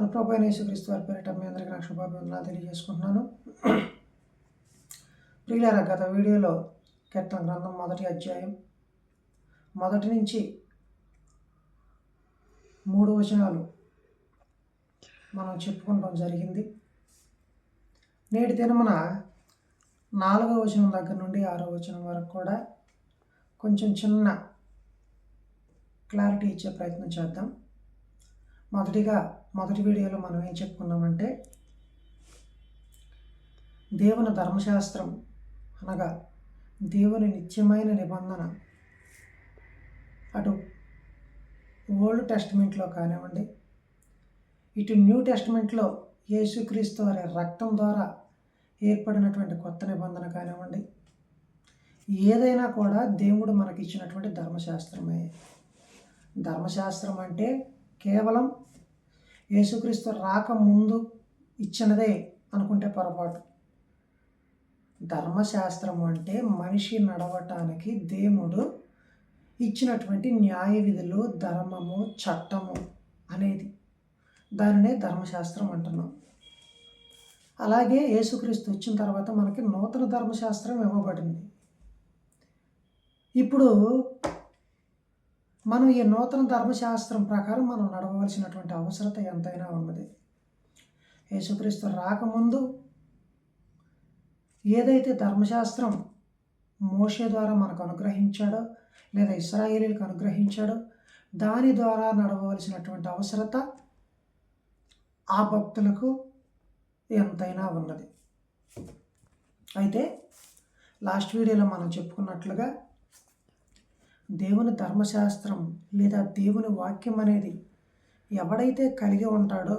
మన ప్రభు అయిన యేసుక్రీస్తు వారి పేరిట మీ అందరికీ నాకు శుభాభివందనాలు తెలియజేసుకుంటున్నాను. ప్రియులారా గత వీడియోలో కీర్తన గ్రంథం మొదటి అధ్యాయం మొదటి నుంచి మూడు వచనాలు మనం చెప్పుకోవడం జరిగింది. నేటి దినమున నాలుగో వచనం దగ్గర నుండి ఆరో వచనం వరకు కూడా కొంచెం చిన్న క్లారిటీ ఇచ్చే ప్రయత్నం చేద్దాం. మొదటిగా మొదటి వీడియోలో మనం ఏం చెప్పుకున్నామంటే దేవుని ధర్మశాస్త్రం అనగా దేవుని నిత్యమైన నిబంధన అటు ఓల్డ్ టెస్ట్మెంట్లో కానివ్వండి ఇటు న్యూ టెస్ట్మెంట్లో యేసుక్రీస్తు వారి రక్తం ద్వారా ఏర్పడినటువంటి కొత్త నిబంధన కానివ్వండి ఏదైనా కూడా దేవుడు మనకిచ్చినటువంటి ధర్మశాస్త్రమే. ధర్మశాస్త్రం అంటే కేవలం యేసుక్రీస్తు రాకముందు ఇచ్చినదే అనుకుంటే పొరపాటు. ధర్మశాస్త్రం అంటే మనిషి నడవటానికి దేవుడు ఇచ్చినటువంటి న్యాయ విధులు ధర్మము చట్టము అనేది దానినే ధర్మశాస్త్రం అంటున్నాం. అలాగే యేసుక్రీస్తు వచ్చిన తర్వాత మనకి నూతన ధర్మశాస్త్రం ఇవ్వబడింది. ఇప్పుడు మనం ఈ నూతన ధర్మశాస్త్రం ప్రకారం మనం నడవవలసినటువంటి అవసరత ఎంతైనా ఉన్నది. యేసుక్రీస్తు రాకముందు ఏదైతే ధర్మశాస్త్రం మోషే ద్వారా మనకు అనుగ్రహించాడో లేదా ఇస్రాయేలీలకు అనుగ్రహించాడో దాని ద్వారా నడవవలసినటువంటి అవసరత ఆ భక్తులకు ఎంతైనా ఉన్నది. అయితే లాస్ట్ వీడియోలో మనం చెప్పుకున్నట్లుగా దేవుని ధర్మశాస్త్రం లేదా దేవుని వాక్యం అనేది ఎవడైతే కలిగి ఉంటాడో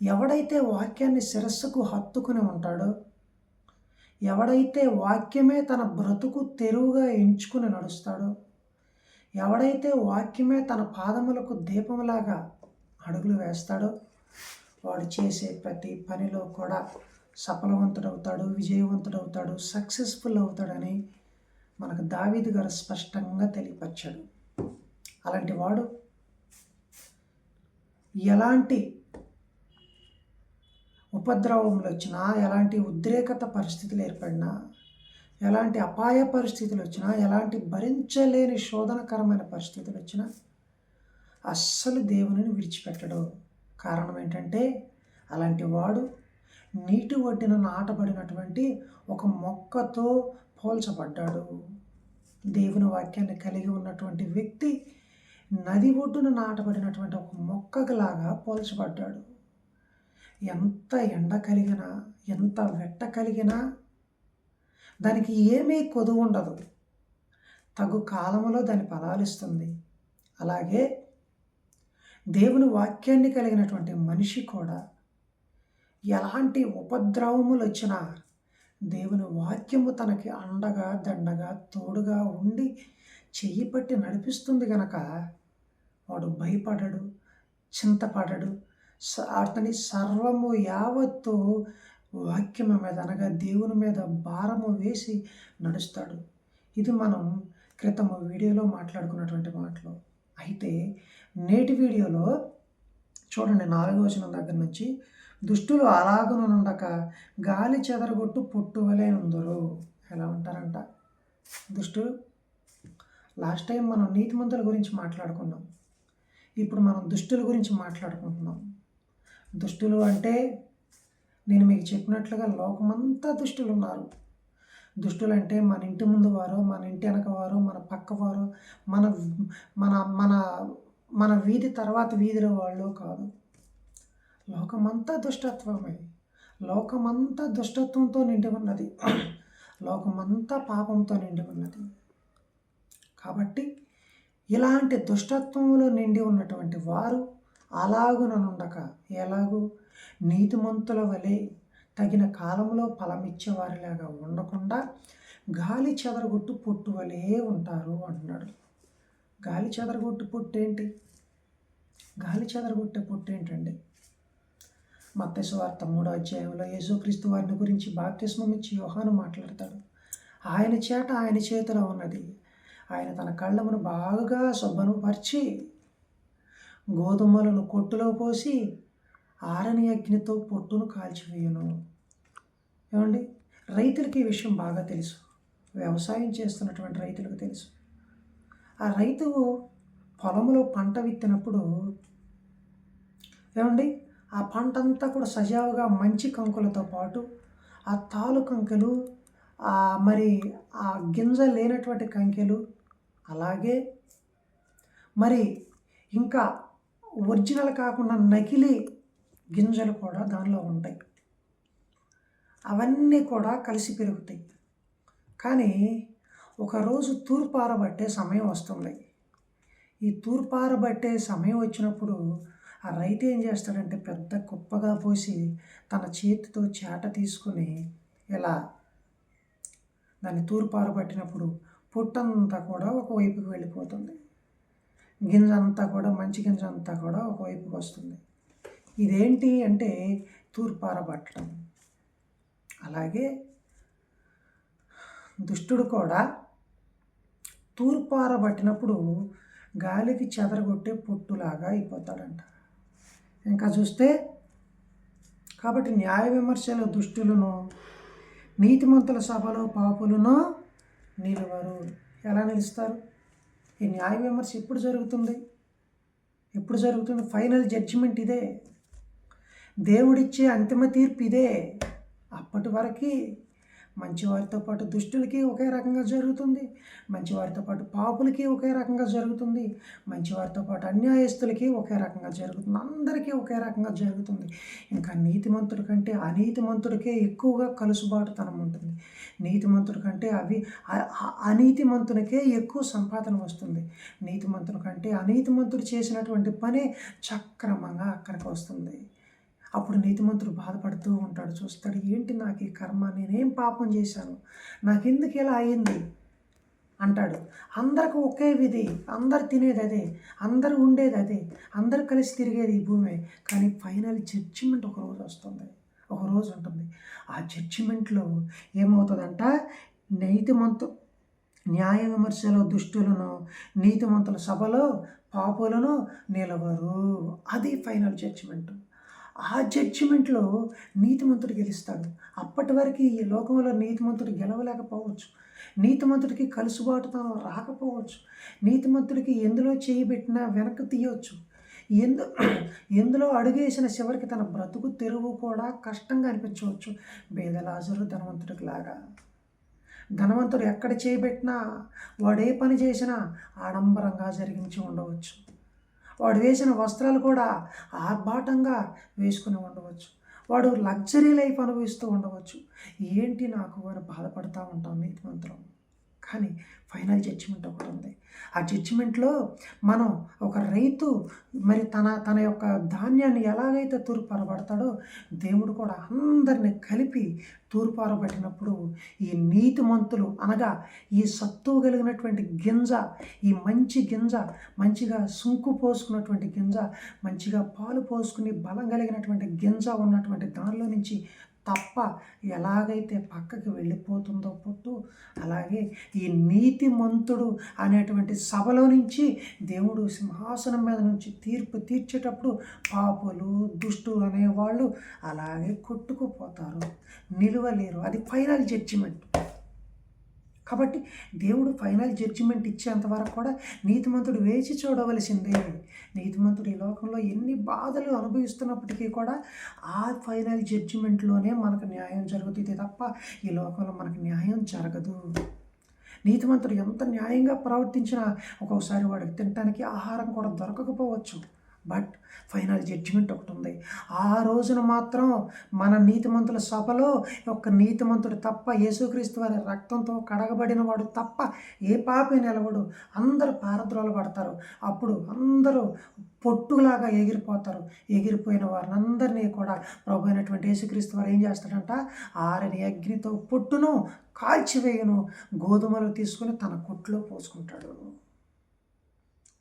ఎవడైతే వాక్యాన్ని శిరస్సుకు హత్తుకుని ఉంటాడో ఎవడైతే వాక్యమే తన బ్రతుకు తెరువుగా ఎంచుకుని నడుస్తాడో ఎవడైతే వాక్యమే తన పాదములకు దీపంలాగా అడుగులు వేస్తాడో వాడు చేసే ప్రతి పనిలో కూడా సఫలవంతుడవుతాడు విజయవంతుడవుతాడు సక్సెస్ఫుల్ అవుతాడని మనకు దావీదు గారు స్పష్టంగా తెలియపరిచాడు. అలాంటి వాడు ఎలాంటి ఉపద్రవములు వచ్చినా ఎలాంటి ఉద్రేకత పరిస్థితులు ఏర్పడినా ఎలాంటి అపాయ పరిస్థితులు వచ్చినా ఎలాంటి భరించలేని శోధనకరమైన పరిస్థితులు వచ్చినా అస్సలు దేవుని విడిచిపెట్టడు. కారణం ఏంటంటే అలాంటి వాడు నీటి ఒడ్డిన నాటబడినటువంటి ఒక మొక్కతో పోల్చబడ్డాడు. దేవుని వాక్యాన్ని కలిగి ఉన్నటువంటి వ్యక్తి నది ఒడ్డున నాటబడినటువంటి ఒక మొక్కలాగా పోల్చబడ్డాడు. ఎంత ఎండ కలిగినా ఎంత వెట్ట కలిగినా దానికి ఏమీ కొదువు ఉండదు. తగు కాలంలో దాని ఫలాలిస్తుంది అలాగే దేవుని వాక్యాన్ని కలిగినటువంటి మనిషి కూడా ఎలాంటి ఉపద్రవములు వచ్చినా దేవుని వాక్యము తనకి అండగా దండగా తోడుగా ఉండి చెయ్యి పట్టి నడిపిస్తుంది గనక వాడు భయపడడు చింతపడడు. అతని సర్వము యావత్తు వాక్యము మీద అనగా దేవుని మీద భారము వేసి నడుస్తాడు. ఇది మనం క్రితము వీడియోలో మాట్లాడుకున్నటువంటి మాటలు. అయితే నేటి వీడియోలో చూడండి నాలుగో వచనం దగ్గర నుంచి. దుష్టులు అలాగనుండక గాలి చెదరగొట్టు పుట్టువలే ఉందరు. ఎలా ఉంటారంట? దుష్టులు లాస్ట్ టైం మనం నీతిమంతుల గురించి మాట్లాడుకున్నాం. ఇప్పుడు మనం దుష్టుల గురించి మాట్లాడుకుంటున్నాం. దుష్టులు అంటే నేను మీకు చెప్పినట్లుగా లోకమంతా దుష్టులు ఉన్నారు దుష్టులు అంటే మన ఇంటి ముందు వారు మన ఇంటి వెనక వారు మన పక్క వారు మన మన మన మన వీధి తర్వాత వీధిలో వాళ్ళు కాదు. లోకమంతా దుష్టత్వమే. లోకమంతా దుష్టత్వంతో నిండి ఉన్నది. లోకమంతా పాపంతో నిండి ఉన్నది. కాబట్టి ఇలాంటి దుష్టత్వంలో నిండి ఉన్నటువంటి వారు అలాగుననుండక ఎలాగూ నీతిమంతుల వలె తగిన కాలంలో ఫలమిచ్చేవారిలాగా ఉండకుండా గాలి చెదరగొట్టు పొట్టు వలె ఉంటారు అంటున్నాడు. గాలి చెదరగొట్టు పొట్టు ఏంటి గాలి చెదరగొట్టే పొట్టు ఏంటండి మత్స్యవార్త మూడో అధ్యాయంలో యేసుక్రీస్తు వారిని గురించి బాప్తిస్మం ఇచ్చి యోహాను మాట్లాడతాడు. ఆయన చేట ఆయన చేతిలో ఉన్నది. ఆయన తన కళ్ళమును బాగా శుభ్రపరిచి గోధుమలను కొట్టులో పోసి ఆరని అగ్నితో పొట్టును కాల్చివేయను. ఏమండి? రైతులకి ఈ విషయం బాగా తెలుసు. వ్యవసాయం చేస్తున్నటువంటి రైతులకు తెలుసు. ఆ రైతు పొలంలో పంట విత్తినప్పుడు ఏమండి? ఆ పంట అంతా కూడా సజావుగా మంచి కంకులతో పాటు ఆ తాలు కంకెలు మరి ఆ గింజ లేనటువంటి కంకెలు అలాగే మరి ఇంకా ఒరిజినల్ కాకుండా నకిలీ గింజలు కూడా దానిలో ఉంటాయి. అవన్నీ కూడా కలిసి పెరుగుతాయి. కానీ ఒకరోజు తూర్పారబట్టే సమయం వస్తుంది. ఈ తూర్పారబట్టే సమయం వచ్చినప్పుడు ఆ రైతు ఏం చేస్తాడంటే పెద్ద కుప్పగా పోసి తన చేతితో చేట తీసుకుని ఇలా దాన్ని తూర్పారబట్టినప్పుడు పొట్టంతా కూడా ఒకవైపుకి వెళ్ళిపోతుంది. గింజ అంతా కూడా మంచి గింజ అంతా కూడా ఒకవైపుకి వస్తుంది. ఇదేంటి అంటే తూర్పారబట్టడం అలాగే దుష్టుడు కూడా తూర్పారబట్టినప్పుడు గాలికి చెదరగొట్టే పొట్టులాగా అయిపోతాడంట. ఇంకా చూస్తే కాబట్టి న్యాయ విమర్శల దుష్టులను నీతిమంతుల సభలో పాపులను నిలవరు. ఎలా నిలుస్తారు? ఈ న్యాయ విమర్శ ఎప్పుడు జరుగుతుంది? ఎప్పుడు జరుగుతుంది? ఫైనల్ జడ్జిమెంట్ ఇదే. దేవుడిచ్చే అంతిమ తీర్పు ఇదే. అప్పటి వరకు మంచివారితో పాటు దుష్టులకి ఒకే రకంగా జరుగుతుంది. మంచివారితో పాటు పాపులకి ఒకే రకంగా జరుగుతుంది. మంచివారితో పాటు అన్యాయస్తులకి ఒకే రకంగా జరుగుతుంది. అందరికీ ఒకే రకంగా జరుగుతుంది. ఇంకా నీతిమంతుడి కంటే అనీతిమంతుడికే ఎక్కువగా కలుసుబాటుతనం ఉంటుంది. నీతిమంతుడి కంటే అవి అనీతిమంతునికే ఎక్కువ సంపాదన వస్తుంది. నీతిమంతుడి కంటే అనీతిమంతుడు చేసినటువంటి పనే చక్రమంగా అక్కడికి వస్తుంది. అప్పుడు నీతిమంతుడు బాధపడుతూ ఉంటాడు. చూస్తాడు ఏంటి నాకు ఈ కర్మ? నేనేం పాపం చేశాను? నాకెందుకు ఇలా అయింది? అంటాడు. అందరికి ఒకే విధి. అందరు తినేది అదే. అందరు ఉండేది అదే. అందరు కలిసి తిరిగేది ఈ భూమి. కానీ ఫైనల్ జడ్జిమెంట్ ఒక రోజు వస్తుంది. ఒక రోజు ఉంటుంది. ఆ జడ్జిమెంట్లో ఏమవుతుందంట? నీతిమంతు న్యాయ విమర్శలో దుష్టులను నీతిమంతుల సభలో పాపులను నిలవరు. అది ఫైనల్ జడ్జిమెంట్. ఆ జడ్జిమెంట్లో నీతిమంతుడు గెలుస్తాడు. అప్పటి వరకు ఈ లోకంలో నీతిమంతుడు గెలవలేకపోవచ్చు. నీతిమంతుడికి కలుసుబాటుతనం రాకపోవచ్చు. నీతిమంతుడికి ఎందులో చేయబెట్టినా వెనక్కి తీయవచ్చు ఎందు ఎందులో అడుగేసిన చివరికి తన బ్రతుకు తెరువు కూడా కష్టంగా అనిపించవచ్చు. బేదలాజరు ధనవంతుడికి లాగా. ధనవంతుడు ఎక్కడ చేయబెట్టినా వాడే పని చేసినా ఆడంబరంగా జరిగించి ఉండవచ్చు. వాడు వేసిన వస్త్రాలు కూడా ఆర్భాటంగా వేసుకుని ఉండవచ్చు. వాడు లగ్జరీ లైఫ్ అనుభవిస్తూ ఉండవచ్చు. ఏంటి నాకు వారు బాధపడుతూ ఉంటాం నీతిమంతులం? కానీ ఫైనల్ జడ్జిమెంట్ ఒకటి ఉంది. ఆ జడ్జిమెంట్లో మనం ఒక రైతు మరి తన తన యొక్క ధాన్యాన్ని ఎలాగైతే తూర్పారబడతాడో దేవుడు కూడా అందరిని కలిపి తూర్పారబట్టినప్పుడు ఈ నీతిమంతులు అనగా ఈ సత్తువు కలిగినటువంటి గింజ ఈ మంచి గింజ మంచిగా సుంకు పోసుకున్నటువంటి గింజ మంచిగా పాలు పోసుకుని బలం కలిగినటువంటి గింజ ఉన్నటువంటి దానిలో నుంచి తప్ప ఎలాగైతే పక్కకి వెళ్ళిపోతుందో పుట్టు అలాగే ఈ నీతిమంతుడు అనేటువంటి సభలో నుంచి దేవుడు సింహాసనం మీద నుంచి తీర్పు తీర్చేటప్పుడు పాపులు దుష్టులు అనేవాళ్ళు అలాగే కొట్టుకుపోతారు. నిలువలేరు. అది ఫైనల్ జడ్జిమెంట్. కాబట్టి దేవుడు ఫైనల్ జడ్జిమెంట్ ఇచ్చేంత వరకు కూడా నీతిమంతుడు వేచి చూడవలసిందే. నీతిమంతుడు ఈ లోకంలో ఎన్ని బాధలు అనుభవిస్తున్నప్పటికీ కూడా ఆ ఫైనల్ జడ్జిమెంట్లోనే మనకు న్యాయం జరుగుతుంది తప్ప ఈ లోకంలో మనకు న్యాయం జరగదు. నీతిమంతుడు ఎంత న్యాయంగా ప్రవర్తించినా ఒక్కొక్కసారి వాడికి తినడానికి ఆహారం కూడా దొరకకపోవచ్చు. బట్ ఫైనల్ జడ్జిమెంట్ ఒకటి ఉంది ఆ రోజున మాత్రం మన నీతిమంతుల సభలో ఒక నీతిమంతుడు తప్ప యేసుక్రీస్తు వారి రక్తంతో కడగబడిన వాడు తప్ప ఏ పాపి నిలవడు. అందరూ పారద్రోలు పడతారు. అప్పుడు అందరూ పొట్టులాగా ఎగిరిపోతారు. ఎగిరిపోయిన వారిని అందరినీ కూడా ప్రభు అయినటువంటి యేసుక్రీస్తు వారు ఏం చేస్తాడంట? ఆరని అగ్నితో పొట్టును కాల్చివేయను. గోధుమలు తీసుకుని తన కొట్లో పోసుకుంటాడు.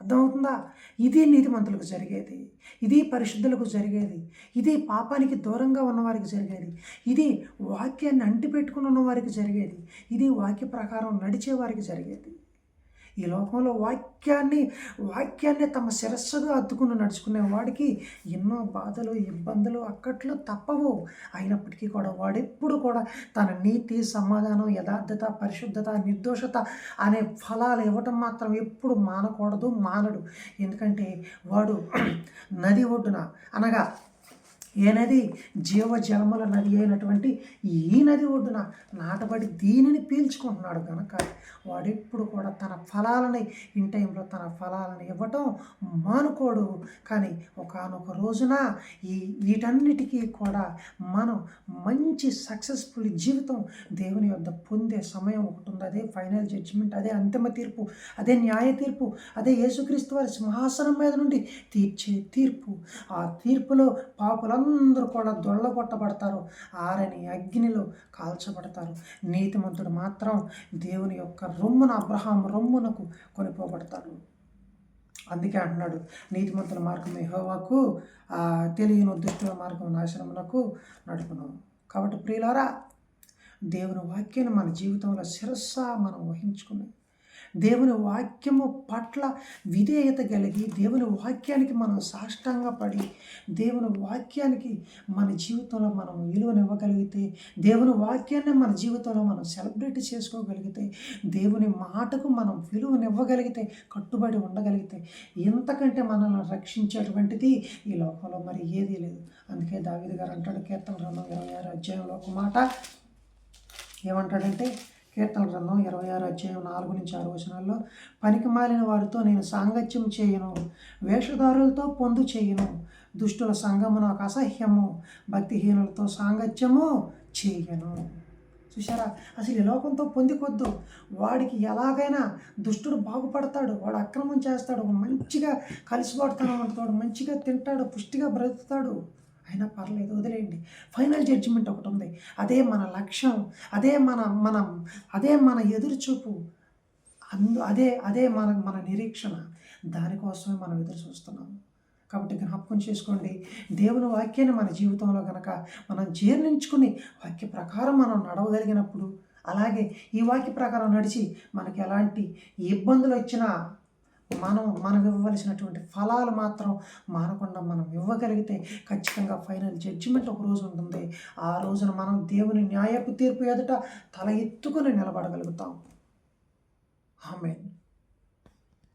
అర్థమవుతుందా? ఇది నీతిమంతులకు జరిగేది. ఇది పరిశుద్ధులకు జరిగేది. ఇది పాపానికి దూరంగా ఉన్నవారికి జరిగేది. ఇది వాక్యాన్ని అంటిపెట్టుకుని ఉన్నవారికి జరిగేది. ఇది వాక్య ప్రకారం నడిచేవారికి జరిగేది. ఈ లోకంలో వాక్యాన్ని వాక్యాన్ని తమ శిరస్సుగా అద్దుకుని నడుచుకునే వాడికి ఎన్నో బాధలు ఇబ్బందులు అక్కట్లు తప్పవు. అయినప్పటికీ కూడా వాడెప్పుడు కూడా తన నీతి సమాధానం యథార్థత పరిశుద్ధత నిర్దోషత అనే ఫలాలు ఇవ్వటం మాత్రం ఎప్పుడు మానకూడదు మానడు. ఎందుకంటే వాడు నది ఒడ్డున అనగా ఏ నది? జీవజలముల నది అయినటువంటి ఈ నది ఒడ్డున నాటబడి దీనిని పీల్చుకుంటున్నాడు కనుక వాడెప్పుడు కూడా తన ఫలాలని ఇన్ టైంలో తన ఫలాలను ఇవ్వటం మానుకోడు. కానీ ఒకనొక రోజున ఈ వీటన్నిటికీ కూడా మనం మంచి సక్సెస్ఫుల్ జీవితం దేవుని యొద్ద పొందే సమయం ఒకటి ఉంది. అదే ఫైనల్ జడ్జిమెంట్ అదే అంతిమ తీర్పు అదే న్యాయ తీర్పు అదే యేసుక్రీస్తు వారి సింహాసనం మీద నుండి తీర్చే తీర్పు. ఆ తీర్పులో పాపులందరూ కూడా దొళ్ళగొట్టబడతారు ఆరని అగ్నిలో కాల్చబడతారు. నీతిమంతుడు మాత్రం దేవుని యొక్క రొమ్మున అబ్రహాం రొమ్మునకు కొనిపోబడతారు అందుకే అంటున్నాడు నీతిమంతుల మార్గం యెహోవాకు తెలియని దుష్టుల మార్గం నాశనమునకు నడుపును. కాబట్టి ప్రియులారా దేవుని వాక్యాన్ని మన జీవితంలో శిరస్స మనం వహించుకుని దేవుని వాక్యము పట్ల విధేయత కలిగి దేవుని వాక్యానికి మనం సాష్టంగా పడి దేవుని వాక్యానికి మన జీవితంలో మనం విలువనివ్వగలిగితే దేవుని వాక్యాన్ని మన జీవితంలో మనం సెలబ్రేట్ చేసుకోగలిగితే దేవుని మాటకు మనం విలువనివ్వగలిగితే కట్టుబడి ఉండగలిగితే ఎంతకంటే మనల్ని రక్షించేటువంటిది ఈ లోకంలో మరి ఏదీ లేదు. అందుకే దావిది గారు అంటాడు కీర్తన గ్రంథం ఇరవై ఆరు అధ్యాయంలో ఒక మాట ఏమంటాడంటే కీర్తన గ్రంథం ఇరవై ఆరు అధ్యాయం నాలుగు నుంచి ఆరు వచనాల్లో పనికి మాలిన వారితో నేను సాంగత్యం చేయను వేషధారులతో పొందు చేయను దుష్టుల సంఘము నాకు అసహ్యము భక్తిహీనులతో సాంగత్యము చేయను. చూసారా అసలు ఈ లోకంతో పొందికొద్దు. వాడికి ఎలాగైనా దుష్టుడు బాగుపడతాడు వాడు అక్రమం చేస్తాడు మంచిగా కలిసిపోడతాడు మంచిగా తింటాడు పుష్టిగా బ్రతుకుతాడు. అయినా పర్లేదు వదిలేయండి. ఫైనల్ జడ్జిమెంట్ ఒకటి ఉంది. అదే మన లక్ష్యం అదే మన మనం అదే మన ఎదురుచూపు అందు అదే అదే మన మన నిరీక్షణ. దానికోసమే మనం ఎదురు చూస్తున్నాం. కాబట్టి జ్ఞాపకం చేసుకోండి. దేవుని వాక్యాన్ని మన జీవితంలో కనుక మనం జీర్ణించుకుని వాక్య ప్రకారం మనం నడవగలిగినప్పుడు అలాగే ఈ వాక్య ప్రకారం నడిచి మనకి ఎలాంటి ఇబ్బందులు వచ్చినా మనం మనం ఇవ్వవలసినటువంటి ఫలాలు మాత్రం మానకుండా మనం ఇవ్వగలిగితే ఖచ్చితంగా ఫైనల్ జడ్జిమెంట్ ఒక రోజు ఉంటుంది. ఆ రోజున మనం దేవుని న్యాయపు తీర్పు ఎదుట తల ఎత్తుకుని నిలబడగలుగుతాం. ఆమె